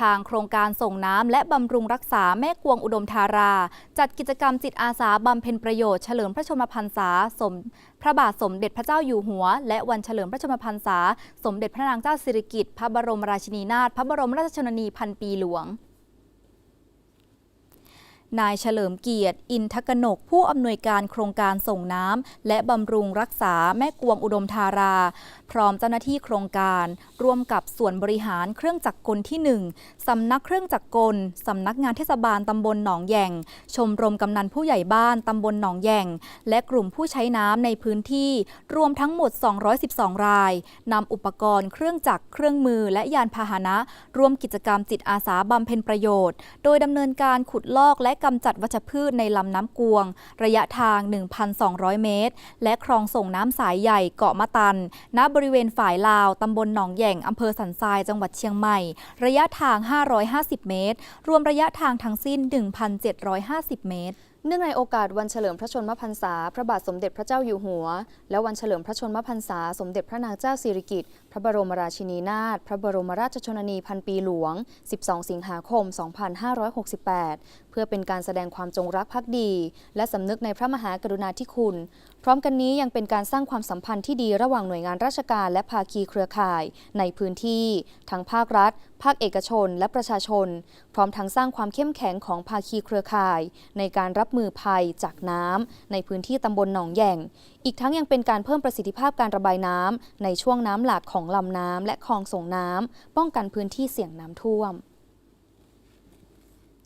ทางโครงการส่งน้ำและบำรุงรักษาแม่กวงอุดมธารา จัดกิจกรรมจิตอาสาบำเพ็ญประโยชน์เฉลิมพระชนมพรรษาสมพระบาทสมเด็จพระเจ้าอยู่หัว และวันเฉลิมพระชนมพรรษา สมเด็จพระนางเจ้าสิริกิติ์พระบรมราชินีนาถพระบรมราชชนนีพันปีหลวง นายเฉลิมเกียรติ อินทกนก ผู้อำนวยการโครงการส่งน้ำและบำรุงรักษาแม่กวงอุดมธารา พร้อมเจ้าหน้าที่โครงการ ร่วมกับส่วนบริหารเครื่องจักรกลที่ 1 สำนักเครื่องจักรกล สำนักงานเทศบาลตำบลหนองแยงชมรมกำนันผู้ใหญ่บ้านตำบลหนองแยงและกลุ่มผู้ใช้น้ำในพื้นที่ รวมทั้งหมด 212 รายนำอุปกรณ์เครื่องจักรเครื่องมือและยานพาหนะ ร่วมกิจกรรมจิตอาสาบำเพ็ญประโยชน์ โดยดำเนินการขุดลอกและกำจัดวัชพืชในลำน้ำกวง ระยะทาง 1,200 เมตร และคลองส่งน้ำสายใหญ่เกาะมะตัน ณ บริเวณฝ่ายลาว ตำบลหนองแย่งอำเภอสันทราย จังหวัดเชียงใหม่ ระยะทาง 550 เมตร รวมระยะทางทั้งสิ้น 1,750 เมตรเนื่องในโอกาสวันเฉลิมพระชนมพรรษา พระบาทสมเด็จพระเจ้าอยู่หัว และวันเฉลิมพระชนมพรรษา สมเด็จพระนางเจ้าสิริกิติ์ พระบรมราชินีนาถ พระบรมราชชนนีพันปีหลวง 12 สิงหาคม 2568 เพื่อเป็นการแสดงความจงรักภักดี และสำนึกในพระมหากรุณาธิคุณ พร้อมกันนี้ยังเป็นการสร้างความสัมพันธ์ที่ดีระหว่างหน่วยงานราชการและภาคีเครือข่าย ในพื้นที่ ทั้งภาครัฐ ภาคเอกชน และประชาชน พร้อมทั้งสร้างความเข้มแข็งของภาคีเครือข่าย ในการรับมือภัยจากน้ำในพื้นที่ตำบลหนองแย่ง อีกทั้งยังเป็นการเพิ่มประสิทธิภาพการระบายน้ำในช่วงน้ำหลากของลำน้ำและคลองส่งน้ำป้องกันพื้นที่เสี่ยงน้ำท่วม